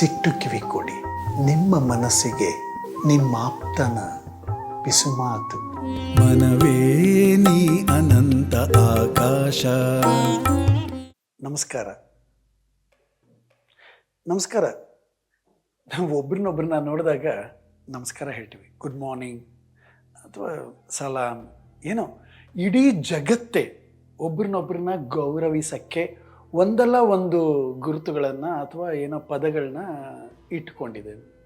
ಮನಸ್ಸಿಟ್ಟು ಕಿವಿ ಕೊಡಿ. ನಿಮ್ಮ ಮನಸ್ಸಿಗೆ ನಿಮ್ಮ ಆಪ್ತನ ಪಿಸುಮಾತು ಮನವೇ ನೀ ಅನಂತ ಆಕಾಶ. ನಮಸ್ಕಾರ. ನಮಸ್ಕಾರ. ನಾವು ಒಬ್ರನ್ನೊಬ್ರನ್ನ ನೋಡಿದಾಗ ನಮಸ್ಕಾರ ಹೇಳ್ತೀವಿ. ಗುಡ್ ಮಾರ್ನಿಂಗ್ ಅಥವಾ ಸಲಾಮ್ ಏನೋ ಇಡೀ ಜಗತ್ತೇ ಒಬ್ರನ್ನೊಬ್ರನ್ನ ಗೌರವಿಸಕ್ಕೆ ಒಂದಲ್ಲ ಒಂದು ಗುರುತುಗಳನ್ನು ಅಥವಾ ಏನೋ ಪದಗಳನ್ನ ಇಟ್ಕೊಂಡಿದ್ದೇವೆ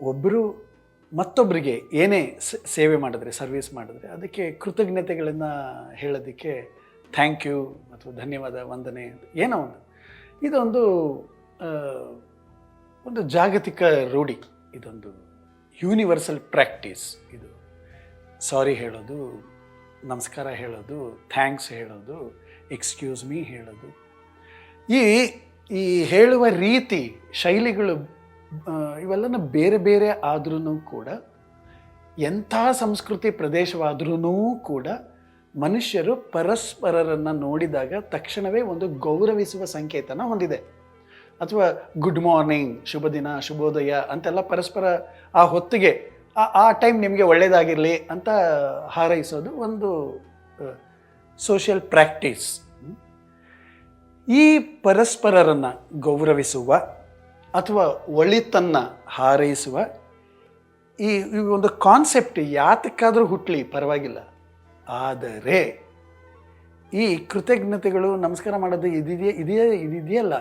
ಒಬ್ಬರು ಮತ್ತೊಬ್ಬರಿಗೆ ಏನೇ ಸೇವೆ ಮಾಡಿದ್ರೆ, ಸರ್ವಿಸ್ ಮಾಡಿದ್ರೆ, ಅದಕ್ಕೆ ಕೃತಜ್ಞತೆಗಳನ್ನು ಹೇಳೋದಕ್ಕೆ ಥ್ಯಾಂಕ್ ಯು ಅಥವಾ ಧನ್ಯವಾದ, ವಂದನೆ ಏನೋ ಒಂದು. ಇದೊಂದು ಒಂದು ಜಾಗತಿಕ ರೂಢಿ. ಇದೊಂದು ಯೂನಿವರ್ಸಲ್ ಪ್ರಾಕ್ಟೀಸ್ ಇದು. ಸಾರಿ ಹೇಳೋದು, ನಮಸ್ಕಾರ ಹೇಳೋದು ಥ್ಯಾಂಕ್ಸ್ ಹೇಳೋದು ಎಕ್ಸ್ಕ್ಯೂಸ್ ಮೀ ಹೇಳೋದು. ಈ ಈ ಹೇಳುವ ರೀತಿ, ಶೈಲಿಗಳು ಇವೆಲ್ಲನ ಬೇರೆ ಬೇರೆ ಆದ್ರೂ ಕೂಡ, ಎಂಥ ಸಂಸ್ಕೃತಿ ಪ್ರದೇಶವಾದ್ರೂ ಕೂಡ ಮನುಷ್ಯರು ಪರಸ್ಪರರನ್ನು ನೋಡಿದಾಗ ತಕ್ಷಣವೇ ಒಂದು ಗೌರವಿಸುವ ಸಂಕೇತನ ಹೊಂದಿದೆ. ಅಥವಾ ಗುಡ್ ಮಾರ್ನಿಂಗ್ ಶುಭ ದಿನ ಶುಭೋದಯ ಅಂತೆಲ್ಲ ಪರಸ್ಪರ ಆ ಹೊತ್ತಿಗೆ, ಆ ಟೈಮ್ ನಿಮಗೆ ಒಳ್ಳೆಯದಾಗಿರಲಿ ಅಂತ ಹಾರೈಸೋದು ಒಂದು ಸೋಷಿಯಲ್ ಪ್ರಾಕ್ಟೀಸ್ ಈ ಪರಸ್ಪರರನ್ನು ಗೌರವಿಸುವ ಅಥವಾ ಒಳಿತನ್ನು ಹಾರೈಸುವ ಈ ಒಂದು ಕಾನ್ಸೆಪ್ಟ್ ಯಾತಕ್ಕಾದರೂ ಹುಟ್ಟಲಿ ಪರವಾಗಿಲ್ಲ. ಆದರೆ ಈ ಕೃತಜ್ಞತೆಗಳು ನಮಸ್ಕಾರ ಮಾಡೋದು ಇದಿದೆಯೇ, ಇದೆಯೇ, ಇದಿದೆಯಲ್ಲ.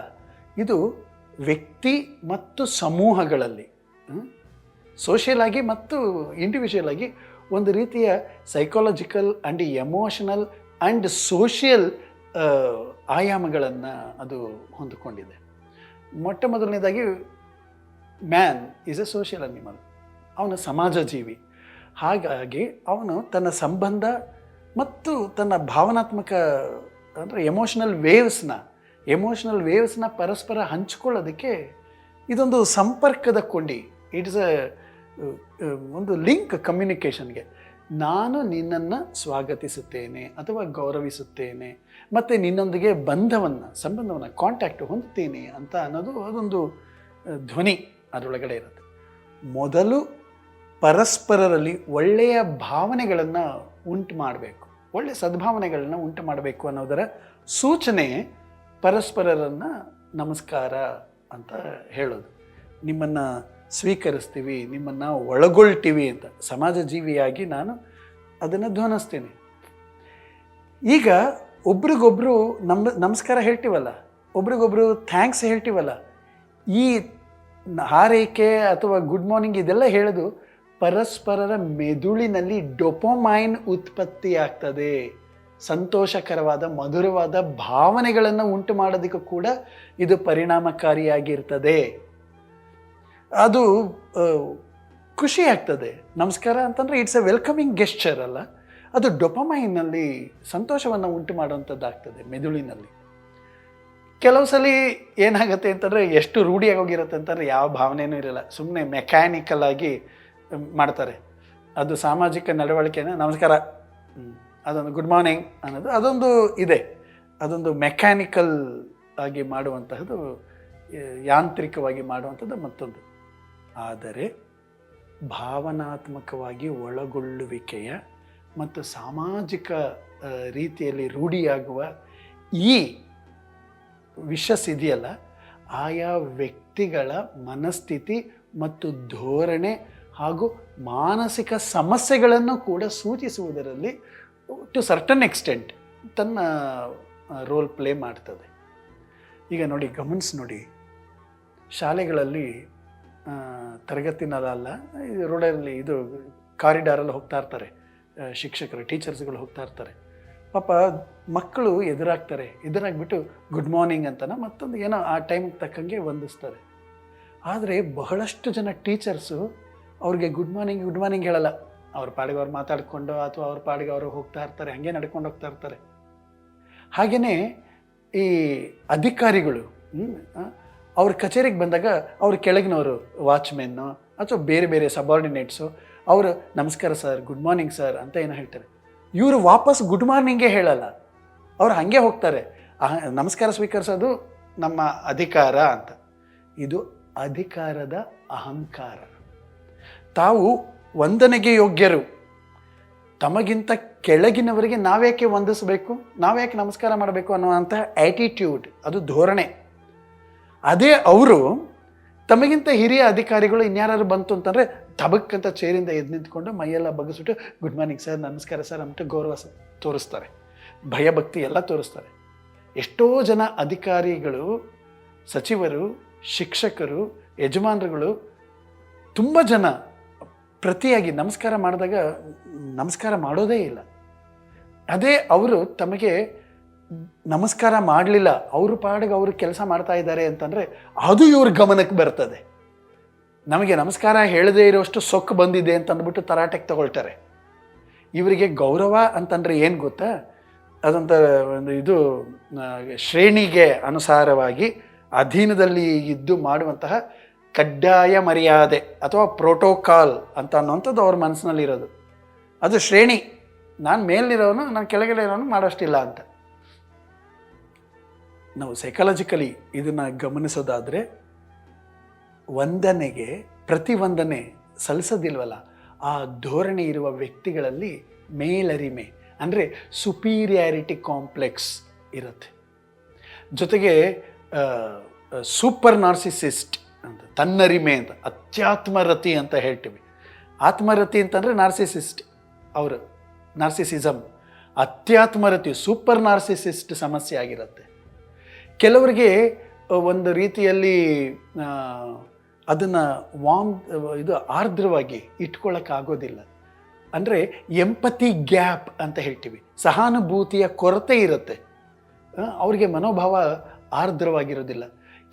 ಇದು ವ್ಯಕ್ತಿ ಮತ್ತು ಸಮೂಹಗಳಲ್ಲಿ ಸೋಷಿಯಲ್ ಆಗಿ ಮತ್ತು ಇಂಡಿವಿಜುವಲ್ ಆಗಿ ಒಂದು ರೀತಿಯ psychological and emotional and social ಆಯಾಮಗಳನ್ನು ಅದು ಹೊಂದಿಕೊಂಡಿದೆ. ಮೊಟ್ಟ ಮೊದಲನೇದಾಗಿ man is a social animal. ಅವನು ಸಮಾಜ ಜೀವಿ ಹಾಗಾಗಿ ಅವನು ತನ್ನ ಸಂಬಂಧ ಮತ್ತು ತನ್ನ ಭಾವನಾತ್ಮಕ, ಅಂದರೆ ಎಮೋಷನಲ್ ವೇವ್ಸ್ನ ಎಮೋಷನಲ್ ವೇವ್ಸ್ನ ಪರಸ್ಪರ ಹಂಚಿಕೊಳ್ಳೋದಕ್ಕೆ ಇದೊಂದು ಸಂಪರ್ಕದ ಕೊಂಡಿ ಇಟ್ಸ್ ಅ ಒಂದು ಲಿಂಕ್ ಕಮ್ಯುನಿಕೇಷನ್ಗೆ. ನಾನು ನಿನ್ನನ್ನು ಸ್ವಾಗತಿಸುತ್ತೇನೆ ಅಥವಾ ಗೌರವಿಸುತ್ತೇನೆ, ಮತ್ತು ನಿನ್ನೊಂದಿಗೆ ಬಂಧವನ್ನು, ಸಂಬಂಧವನ್ನು ಕಾಂಟ್ಯಾಕ್ಟ್ ಹೊಂದುತ್ತೇನೆ ಅಂತ ಅನ್ನೋದು ಅದೊಂದು ಧ್ವನಿ ಅದರೊಳಗಡೆ ಇರುತ್ತೆ. ಮೊದಲು ಪರಸ್ಪರರಲ್ಲಿ ಒಳ್ಳೆಯ ಭಾವನೆಗಳನ್ನು ಉಂಟು ಮಾಡಬೇಕು. ಒಳ್ಳೆಯ ಸದ್ಭಾವನೆಗಳನ್ನು ಉಂಟು ಮಾಡಬೇಕು ಅನ್ನೋದರ ಸೂಚನೆ ಪರಸ್ಪರರನ್ನು ನಮಸ್ಕಾರ ಅಂತ ಹೇಳೋದು. ನಿಮ್ಮನ್ನು ಸ್ವೀಕರಿಸ್ತೀವಿ, ನಿಮ್ಮನ್ನು ಒಳಗೊಳ್ತೀವಿ ಅಂತ. ಸಮಾಜ ಜೀವಿಯಾಗಿ ನಾನು ಅದನ್ನು ಧ್ವನಿಸ್ತೀನಿ. ಈಗ ಒಬ್ರಿಗೊಬ್ರು ನಮ್ಮ ನಮಸ್ಕಾರ ಹೇಳ್ತೀವಲ್ಲ, ಒಬ್ರಿಗೊಬ್ರು ಥ್ಯಾಂಕ್ಸ್ ಹೇಳ್ತೀವಲ್ಲ, ಈ ಹಾರೈಕೆ ಅಥವಾ ಗುಡ್ ಮಾರ್ನಿಂಗ್ ಇದೆಲ್ಲ ಹೇಳೋದು ಪರಸ್ಪರರ ಮೆದುಳಿನಲ್ಲಿ ಡೊಪೊಮೈನ್ ಉತ್ಪತ್ತಿ ಆಗ್ತದೆ ಸಂತೋಷಕರವಾದ, ಮಧುರವಾದ ಭಾವನೆಗಳನ್ನು ಉಂಟು ಮಾಡೋದಕ್ಕೂ ಕೂಡ ಇದು ಪರಿಣಾಮಕಾರಿಯಾಗಿರ್ತದೆ. ಅದು ಖುಷಿ ಆಗ್ತದೆ. ನಮಸ್ಕಾರ ಅಂತಂದರೆ ಇಟ್ಸ್ ಎ ವೆಲ್ಕಮಿಂಗ್ ಗೆಸ್ಚರ್ ಅಲ್ಲ. ಅದು ಡೊಪಮೈನಲ್ಲಿ ಸಂತೋಷವನ್ನು ಉಂಟು ಮಾಡುವಂಥದ್ದಾಗ್ತದೆ ಮೆದುಳಿನಲ್ಲಿ. ಕೆಲವು ಸಲ ಏನಾಗುತ್ತೆ ಅಂತಂದರೆ ಎಷ್ಟು ರೂಢಿಯಾಗೋಗಿರುತ್ತೆ ಅಂತಂದರೆ ಯಾವ ಭಾವನೆಯೂ ಇರಲ್ಲ. ಸುಮ್ಮನೆ ಮೆಕ್ಯಾನಿಕಲ್ ಆಗಿ ಮಾಡ್ತಾರೆ. ಅದು ಸಾಮಾಜಿಕ ನಡವಳಿಕೆನ, ನಮಸ್ಕಾರ. ಅದೊಂದು ಗುಡ್ ಮಾರ್ನಿಂಗ್ ಅನ್ನೋದು, ಅದೊಂದು ಇದೆ. ಅದೊಂದು ಮೆಕ್ಯಾನಿಕಲ್ ಆಗಿ ಮಾಡುವಂತಹದ್ದು, ಯಾಂತ್ರಿಕವಾಗಿ ಮಾಡುವಂಥದ್ದು ಮತ್ತೊಂದು. ಆದರೆ ಭಾವನಾತ್ಮಕವಾಗಿ ಒಳಗೊಳ್ಳುವಿಕೆಯ ಮತ್ತು ಸಾಮಾಜಿಕ ರೀತಿಯಲ್ಲಿ ರೂಢಿಯಾಗುವ ಈ ವಿಷಸ್ ಇದೆಯಲ್ಲ ಆಯಾ ವ್ಯಕ್ತಿಗಳ ಮನಸ್ಥಿತಿ ಮತ್ತು ಧೋರಣೆ ಹಾಗೂ ಮಾನಸಿಕ ಸಮಸ್ಯೆಗಳನ್ನು ಕೂಡ ಸೂಚಿಸುವುದರಲ್ಲಿ ಟು ಸರ್ಟನ್ ಎಕ್ಸ್ಟೆಂಟ್ ತನ್ನ ರೋಲ್ ಪ್ಲೇ ಮಾಡ್ತದೆ. ಈಗ ನೋಡಿ ಗಮನಿಸಿ ನೋಡಿ, ಶಾಲೆಗಳಲ್ಲಿ ತರಗತಿನಲ್ಲ, ಇದು ರೋಡಲ್ಲಿ ಇದು ಕಾರಿಡಾರಲ್ಲಿ ಹೋಗ್ತಾ ಇರ್ತಾರೆ. ಶಿಕ್ಷಕರು, ಟೀಚರ್ಸ್ಗಳು ಹೋಗ್ತಾ ಇರ್ತಾರೆ. ಪಾಪ ಮಕ್ಕಳು ಎದುರಾಗ್ತಾರೆ. ಎದುರಾಗ್ಬಿಟ್ಟು ಗುಡ್ ಮಾರ್ನಿಂಗ್ ಅಂತನ ಮತ್ತೊಂದು ಏನೋ ಆ ಟೈಮ್ಗೆ ತಕ್ಕಂಗೆ ವಂದಿಸ್ತಾರೆ. ಆದರೆ ಬಹಳಷ್ಟು ಜನ ಟೀಚರ್ಸು ಅವ್ರಿಗೆ ಗುಡ್ ಮಾರ್ನಿಂಗ್ ಗುಡ್ ಮಾರ್ನಿಂಗ್ ಹೇಳಲ್ಲ. ಅವ್ರ ಪಾಡಿಗೆ ಅವ್ರು ಮಾತಾಡಿಕೊಂಡು ಅಥವಾ ಅವ್ರ ಪಾಡಿಗೆ ಅವರು ಹೋಗ್ತಾ ಇರ್ತಾರೆ, ಹಾಗೆ ನಡ್ಕೊಂಡು ಹೋಗ್ತಾ ಇರ್ತಾರೆ. ಹಾಗೆಯೇ ಈ ಅಧಿಕಾರಿಗಳು ಅವ್ರ ಕಚೇರಿಗೆ ಬಂದಾಗ ಅವ್ರ ಕೆಳಗಿನವರು ವಾಚ್ಮೆನ್ನು ಅಥವಾ ಬೇರೆ ಬೇರೆ ಸಬಾರ್ಡಿನೇಟ್ಸು, ಅವರು, ನಮಸ್ಕಾರ ಸರ್, ಗುಡ್ ಮಾರ್ನಿಂಗ್ ಸರ್ ಅಂತ ಏನೋ ಹೇಳ್ತಾರೆ. ಇವರು ವಾಪಸ್ ಗುಡ್ ಮಾರ್ನಿಂಗೇ ಹೇಳಲ್ಲ ಅವ್ರು ಹಾಗೆ ಹೋಗ್ತಾರೆ. ನಮಸ್ಕಾರ ಸ್ವೀಕರಿಸೋದು ನಮ್ಮ ಅಧಿಕಾರ ಅಂತ. ಇದು ಅಧಿಕಾರದ ಅಹಂಕಾರ. ತಾವು ವಂದನೆಗೆ ಯೋಗ್ಯರು. ತಮಗಿಂತ ಕೆಳಗಿನವರಿಗೆ ನಾವೇಕೆ ವಂದಿಸಬೇಕು? ನಾವ್ಯಾಕೆ ನಮಸ್ಕಾರ ಮಾಡಬೇಕು ಅನ್ನುವಂತಹ ಆ್ಯಟಿಟ್ಯೂಡ್ ಅದು ಧೋರಣೆ. ಅದೇ ಅವರು ತಮಗಿಂತ ಹಿರಿಯ ಅಧಿಕಾರಿಗಳು ಇನ್ಯಾರು ಬಂತು ಅಂತಂದರೆ ತಬಕ್ಕಂತ ಚೇರಿಂದ ಎದ್ದು ನಿಂತ್ಕೊಂಡು ಮೈಯೆಲ್ಲ ಬಗ್ಗಿಸ್ಬಿಟ್ಟು ಗುಡ್ ಮಾರ್ನಿಂಗ್ ಸರ್ ನಮಸ್ಕಾರ ಸರ್ ಅಂತ ಗೌರವ ತೋರಿಸ್ತಾರೆ. ಭಯಭಕ್ತಿ ಎಲ್ಲ ತೋರಿಸ್ತಾರೆ. ಎಷ್ಟೋ ಜನ ಅಧಿಕಾರಿಗಳು, ಸಚಿವರು, ಶಿಕ್ಷಕರು, ಯಜಮಾನರುಗಳು ತುಂಬ ಜನ ಪ್ರತಿಯಾಗಿ ನಮಸ್ಕಾರ ಮಾಡಿದಾಗ ನಮಸ್ಕಾರ ಮಾಡೋದೇ ಇಲ್ಲ. ಅದೇ ಅವರು ತಮಗೆ ನಮಸ್ಕಾರ ಮಾಡಲಿಲ್ಲ. ಅವ್ರ ಪಾಡಿಗೆ ಅವರು ಕೆಲಸ ಮಾಡ್ತಾ ಇದ್ದಾರೆ ಅಂತಂದರೆ ಅದು ಇವ್ರ ಗಮನಕ್ಕೆ ಬರ್ತದೆ. ನಮಗೆ ನಮಸ್ಕಾರ ಹೇಳದೇ ಇರೋಷ್ಟು ಸೊಕ್ಕು ಬಂದಿದೆ ಅಂತಂದ್ಬಿಟ್ಟು ತರಾಟೆಗೆ ತಗೊಳ್ತಾರೆ. ಇವರಿಗೆ ಗೌರವ ಅಂತಂದರೆ ಏನು ಗೊತ್ತಾ? ಅದಂತ ಒಂದು ಇದು ಶ್ರೇಣಿಗೆ ಅನುಸಾರವಾಗಿ ಅಧೀನದಲ್ಲಿ ಇದ್ದು ಮಾಡುವಂತಹ ಕಡ್ಡಾಯ ಮರ್ಯಾದೆ ಅಥವಾ ಪ್ರೋಟೋಕಾಲ್ ಅಂತ ಅನ್ನೋಂಥದ್ದು ಅವ್ರ ಮನಸ್ಸಿನಲ್ಲಿರೋದು. ಅದು ಶ್ರೇಣಿ. ನಾನು ಮೇಲಿರೋನು, ನಾನು ಕೆಳಗಡೆ ಇರೋನು ಮಾಡೋಷ್ಟಿಲ್ಲ ಅಂತ. ನಾವು ಸೈಕಾಲಜಿಕಲಿ ಇದನ್ನು ಗಮನಿಸೋದಾದರೆ ವಂದನೆಗೆ, ಪ್ರತಿವಂದನೆ ಸಲ್ಲಿಸೋದಿಲ್ವಲ್ಲ, ಆ ಧೋರಣೆ ಇರುವ ವ್ಯಕ್ತಿಗಳಲ್ಲಿ ಮೇಲರಿಮೆ, ಅಂದರೆ ಸುಪೀರಿಯಾರಿಟಿ ಕಾಂಪ್ಲೆಕ್ಸ್ ಇರುತ್ತೆ. ಜೊತೆಗೆ ಸೂಪರ್ ನಾರ್ಸಿಸಿಸ್ಟ್ ಅಂತ, ತನ್ನರಿಮೆ ಅಂತ, ಅತ್ಯಾತ್ಮರತಿ ಅಂತ ಹೇಳ್ತೀವಿ. ಆತ್ಮರತಿ ಅಂತಂದರೆ ನಾರ್ಸಿಸಿಸ್ಟ್ ಅವರು ನಾರ್ಸಿಸಿಸಮ್ ಅತ್ಯಾತ್ಮರತಿ ಸೂಪರ್ ನಾರ್ಸಿಸಿಸ್ಟ್ ಸಮಸ್ಯೆ ಆಗಿರುತ್ತೆ. ಕೆಲವರಿಗೆ ಒಂದು ರೀತಿಯಲ್ಲಿ ಅದನ್ನು ವಾಮ್, ಇದು ಆರ್ದ್ರವಾಗಿ ಇಟ್ಕೊಳ್ಳೋಕ್ಕಾಗೋದಿಲ್ಲ ಅಂದರೆ ಎಂಪತಿ ಗ್ಯಾಪ್ ಅಂತ ಹೇಳ್ತೀವಿ. ಸಹಾನುಭೂತಿಯ ಕೊರತೆ ಇರುತ್ತೆ. ಅವರಿಗೆ ಮನೋಭಾವ ಆರ್ದ್ರವಾಗಿರೋದಿಲ್ಲ.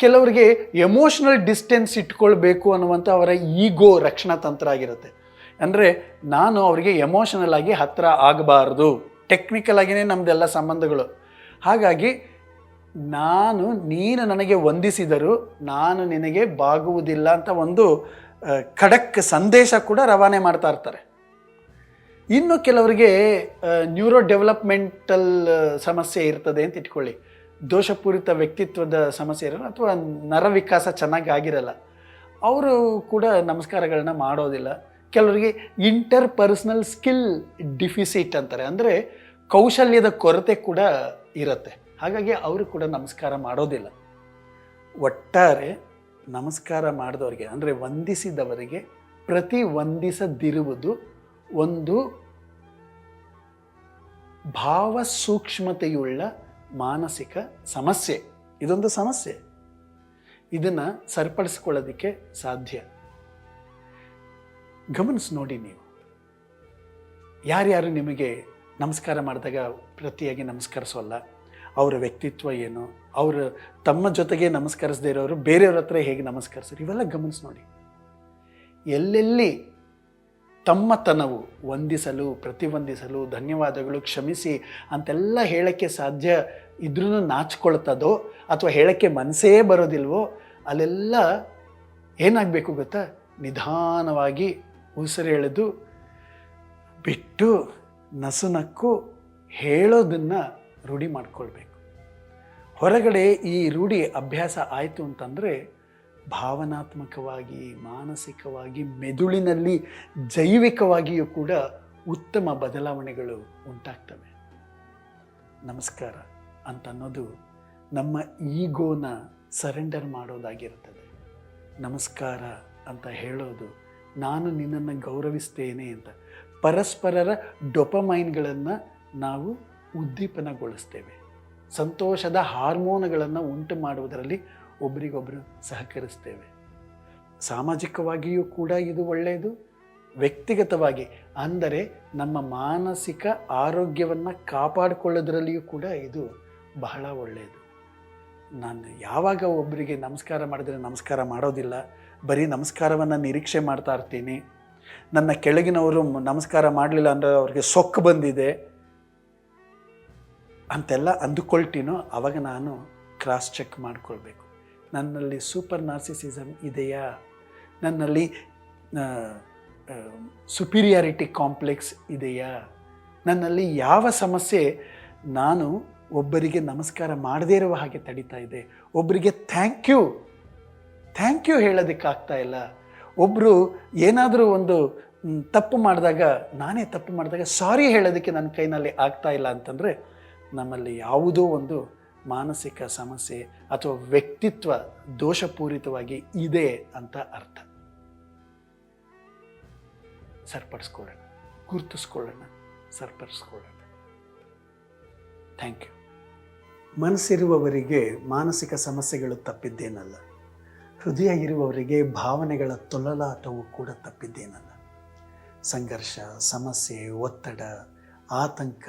ಕೆಲವರಿಗೆ ಎಮೋಷ್ನಲ್ ಡಿಸ್ಟೆನ್ಸ್ ಇಟ್ಕೊಳ್ಬೇಕು ಅನ್ನುವಂಥ ಅವರ ಈಗೋ ರಕ್ಷಣಾ ತಂತ್ರ ಆಗಿರುತ್ತೆ. ಅಂದರೆ ನಾನು ಅವರಿಗೆ ಎಮೋಷನಲ್ ಆಗಿ ಹತ್ತಿರ ಆಗಬಾರ್ದು. ಟೆಕ್ನಿಕಲ್ ಆಗಿಯೇ ನಮ್ಮದೆಲ್ಲ ಸಂಬಂಧಗಳು. ಹಾಗಾಗಿ ನಾನು, ನೀನು ನನಗೆ ವಂದಿಸಿದರು ನಾನು ನಿನಗೆ ಬಾಗುವುದಿಲ್ಲ ಅಂತ ಒಂದು ಖಡಕ್ ಸಂದೇಶ ಕೂಡ ರವಾನೆ ಮಾಡ್ತಾ ಇರ್ತಾರೆ. ಇನ್ನು ಕೆಲವರಿಗೆ ನ್ಯೂರೋ ಡೆವಲಪ್ಮೆಂಟಲ್ ಸಮಸ್ಯೆ ಇರ್ತದೆ ಅಂತ ಇಟ್ಕೊಳ್ಳಿ. ದೋಷಪೂರಿತ ವ್ಯಕ್ತಿತ್ವದ ಸಮಸ್ಯೆ ಇರಲ್ಲ ಅಥವಾ ನರ ವಿಕಾಸ ಚೆನ್ನಾಗಿ ಆಗಿರಲ್ಲ. ಅವರು ಕೂಡ ನಮಸ್ಕಾರಗಳನ್ನ ಮಾಡೋದಿಲ್ಲ. ಕೆಲವರಿಗೆ ಇಂಟರ್ ಪರ್ಸನಲ್ ಸ್ಕಿಲ್ ಡಿಫಿಸಿಟ್ ಅಂತಾರೆ. ಅಂದರೆ ಕೌಶಲ್ಯದ ಕೊರತೆ ಕೂಡ ಇರುತ್ತೆ. ಹಾಗಾಗಿ ಅವರು ಕೂಡ ನಮಸ್ಕಾರ ಮಾಡೋದಿಲ್ಲ. ಒಟ್ಟಾರೆ ನಮಸ್ಕಾರ ಮಾಡಿದವರಿಗೆ, ಅಂದರೆ ವಂದಿಸಿದವರಿಗೆ ಪ್ರತಿ ವಂದಿಸದಿರುವುದು ಒಂದು ಭಾವ ಸೂಕ್ಷ್ಮತೆಯುಳ್ಳ ಮಾನಸಿಕ ಸಮಸ್ಯೆ. ಇದೊಂದು ಸಮಸ್ಯೆ. ಇದನ್ನು ಸರಿಪಡಿಸ್ಕೊಳ್ಳೋದಕ್ಕೆ ಸಾಧ್ಯ. ಗಮನಿಸಿ ನೋಡಿ ನೀವು. ಯಾರ್ಯಾರು ನಿಮಗೆ ನಮಸ್ಕಾರ ಮಾಡಿದಾಗ ಪ್ರತಿಯಾಗಿ ನಮಸ್ಕರಿಸೋಲ್ಲ? ಅವರ ವ್ಯಕ್ತಿತ್ವ ಏನು? ಅವರು ತಮ್ಮ ಜೊತೆಗೆ ನಮಸ್ಕರಿಸದೇ ಇರೋರು ಬೇರೆಯವ್ರ ಹತ್ರ ಹೇಗೆ ನಮಸ್ಕರಿಸೋರು ಇವೆಲ್ಲ ಗಮನಿಸಿ ನೋಡಿ. ಎಲ್ಲೆಲ್ಲಿ ತಮ್ಮತನವು ವಂದಿಸಲು ಪ್ರತಿವಂದಿಸಲು ಧನ್ಯವಾದಗಳು ಕ್ಷಮಿಸಿ ಅಂತೆಲ್ಲ ಹೇಳೋಕ್ಕೆ ಸಾಧ್ಯ ಇದ್ರೂ ನಾಚ್ಕೊಳ್ತದೋ ಅಥವಾ ಹೇಳೋಕ್ಕೆ ಮನಸ್ಸೇ ಬರೋದಿಲ್ವೋ ಅಲ್ಲೆಲ್ಲ ಏನಾಗಬೇಕು ಗೊತ್ತಾ? ನಿಧಾನವಾಗಿ ಉಸಿರೆಳೆದು ಬಿಟ್ಟು ನಸುನಕ್ಕು ಹೇಳೋದನ್ನು ರೂಢಿ ಮಾಡಿಕೊಳ್ಬೇಕು. ಹೊರಗಡೆ ಈ ರೂಢಿ ಅಭ್ಯಾಸ ಆಯಿತು ಅಂತಂದರೆ ಭಾವನಾತ್ಮಕವಾಗಿ, ಮಾನಸಿಕವಾಗಿ, ಮೆದುಳಿನಲ್ಲಿ, ಜೈವಿಕವಾಗಿಯೂ ಕೂಡ ಉತ್ತಮ ಬದಲಾವಣೆಗಳು ಉಂಟಾಗ್ತವೆ. ನಮಸ್ಕಾರ ಅಂತ ಅನ್ನೋದು ನಮ್ಮ ಈಗೋನ ಸರೆಂಡರ್ ಮಾಡೋದಾಗಿರ್ತದೆ ನಮಸ್ಕಾರ ಅಂತ ಹೇಳೋದು ನಾನು ನಿನ್ನನ್ನು ಗೌರವಿಸ್ತೇನೆ ಅಂತ. ಪರಸ್ಪರರ ಡೊಪಮೈನ್ಗಳನ್ನು ನಾವು ಉದ್ದೀಪನಗೊಳಿಸ್ತೇವೆ. ಸಂತೋಷದ ಹಾರ್ಮೋನ್ಗಳನ್ನು ಉಂಟು ಮಾಡುವುದರಲ್ಲಿ ಒಬ್ರಿಗೊಬ್ಬರು ಸಹಕರಿಸ್ತೇವೆ. ಸಾಮಾಜಿಕವಾಗಿಯೂ ಕೂಡ ಇದು ಒಳ್ಳೆಯದು. ವ್ಯಕ್ತಿಗತವಾಗಿ ಅಂದರೆ ನಮ್ಮ ಮಾನಸಿಕ ಆರೋಗ್ಯವನ್ನು ಕಾಪಾಡಿಕೊಳ್ಳೋದ್ರಲ್ಲಿಯೂ ಕೂಡ ಇದು ಬಹಳ ಒಳ್ಳೆಯದು. ನಾನು ಯಾವಾಗ ಒಬ್ಬರಿಗೆ ನಮಸ್ಕಾರ ಮಾಡಿದರೆ ನಮಸ್ಕಾರ ಮಾಡೋದಿಲ್ಲ, ಬರೀ ನಮಸ್ಕಾರವನ್ನು ನಿರೀಕ್ಷೆ ಮಾಡ್ತಾ ಇರ್ತೀನಿ. ನನ್ನ ಕೆಳಗಿನವರು ನಮಸ್ಕಾರ ಮಾಡಲಿಲ್ಲ ಅಂದರೆ ಅವ್ರಿಗೆ ಸೊಕ್ಕು ಬಂದಿದೆ. ಅಂತೆಲ್ಲ ಅಂದುಕೊಳ್ತೀನೋ ಆವಾಗ ನಾನು ಕ್ರಾಸ್ ಚೆಕ್ ಮಾಡಿಕೊಳ್ಬೇಕು. ನನ್ನಲ್ಲಿ ಸೂಪರ್ ನಾರ್ಸಿಸಿಸಮ್ ಇದೆಯಾ? ನನ್ನಲ್ಲಿ ಸುಪೀರಿಯಾರಿಟಿ ಕಾಂಪ್ಲೆಕ್ಸ್ ಇದೆಯಾ? ನನ್ನಲ್ಲಿ ಯಾವ ಸಮಸ್ಯೆ? ನಾನು ಒಬ್ಬರಿಗೆ ನಮಸ್ಕಾರ ಮಾಡದೇ ಇರುವ ಹಾಗೆ ತಡೀತಾ ಇದೆ. ಒಬ್ಬರಿಗೆ ಥ್ಯಾಂಕ್ ಯು ಥ್ಯಾಂಕ್ ಯು ಹೇಳೋದಕ್ಕಾಗ್ತಾ ಇಲ್ಲ. ಒಬ್ಬರು ಏನಾದರೂ ಒಂದು ತಪ್ಪು ಮಾಡಿದಾಗ, ನಾನೇ ತಪ್ಪು ಮಾಡಿದಾಗ ಸಾರಿ ಹೇಳೋದಕ್ಕೆ ನನ್ನ ಕೈನಲ್ಲಿ ಆಗ್ತಾ ಇಲ್ಲ ಅಂತಂದರೆ ನಮ್ಮಲ್ಲಿ ಯಾವುದೋ ಒಂದು ಮಾನಸಿಕ ಸಮಸ್ಯೆ ಅಥವಾ ವ್ಯಕ್ತಿತ್ವ ದೋಷಪೂರಿತವಾಗಿ ಇದೆ ಅಂತ ಅರ್ಥ. ಸರಿಪಡಿಸ್ಕೊಳ್ಳೋಣ. ಗುರುತಿಸ್ಕೊಳ್ಳೋಣ. ಸರಿಪಡಿಸ್ಕೊಳ್ಳೋಣ. ಥ್ಯಾಂಕ್ ಯು ಮನಸ್ಸಿರುವವರಿಗೆ ಮಾನಸಿಕ ಸಮಸ್ಯೆಗಳು ತಪ್ಪಿದ್ದೇನಲ್ಲ. ಹೃದಯ ಇರುವವರಿಗೆ ಭಾವನೆಗಳ ತೊಲಲಾಟವು ಕೂಡ ತಪ್ಪಿದ್ದೇನಲ್ಲ. ಸಂಘರ್ಷ, ಸಮಸ್ಯೆ, ಒತ್ತಡ, ಆತಂಕ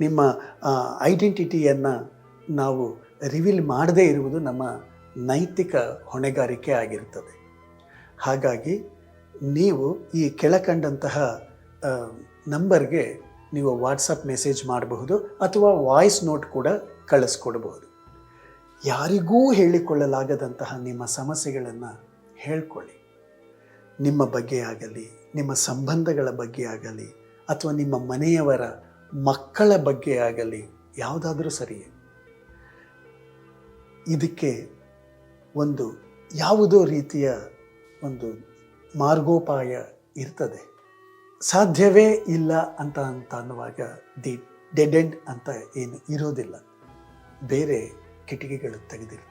ನಿಮ್ಮ ಐಡೆಂಟಿಟಿಯನ್ನು ನಾವು ರಿವೀಲ್ ಮಾಡದೇ ಇರುವುದು ನಮ್ಮ ನೈತಿಕ ಹೊಣೆಗಾರಿಕೆ ಆಗಿರ್ತದೆ ಹಾಗಾಗಿ ನೀವು ಈ ಕೆಳಕಂಡಂತಹ ನಂಬರ್ಗೆ ನೀವು ವಾಟ್ಸಪ್ ಮೆಸೇಜ್ ಮಾಡಬಹುದು ಅಥವಾ ವಾಯ್ಸ್ ನೋಟ್ ಕೂಡ ಕಳಿಸ್ಕೊಡ್ಬೋದು. ಯಾರಿಗೂ ಹೇಳಿಕೊಳ್ಳಲಾಗದಂತಹ ನಿಮ್ಮ ಸಮಸ್ಯೆಗಳನ್ನು ಹೇಳ್ಕೊಳ್ಳಿ. ನಿಮ್ಮ ಬಗ್ಗೆ ಆಗಲಿ, ನಿಮ್ಮ ಸಂಬಂಧಗಳ ಬಗ್ಗೆ ಆಗಲಿ, ಅಥವಾ ನಿಮ್ಮ ಮನೆಯವರ ಮಕ್ಕಳ ಬಗ್ಗೆ ಆಗಲಿ ಯಾವುದಾದ್ರೂ ಸರಿಯೇ ಇದಕ್ಕೆ ಒಂದು ಯಾವುದೋ ರೀತಿಯ ಒಂದು ಮಾರ್ಗೋಪಾಯ ಇರ್ತದೆ. ಸಾಧ್ಯವೇ ಇಲ್ಲ ಅಂತ ಅಂತ ಅನ್ನುವಾಗ ದಿ ಡೆಡ್ ಎಂಡ್ ಅಂತ ಏನು ಇರೋದಿಲ್ಲ. ಬೇರೆ ಕಿಟಕಿಗಳು ತೆಗೆದಿರ್ತವೆ.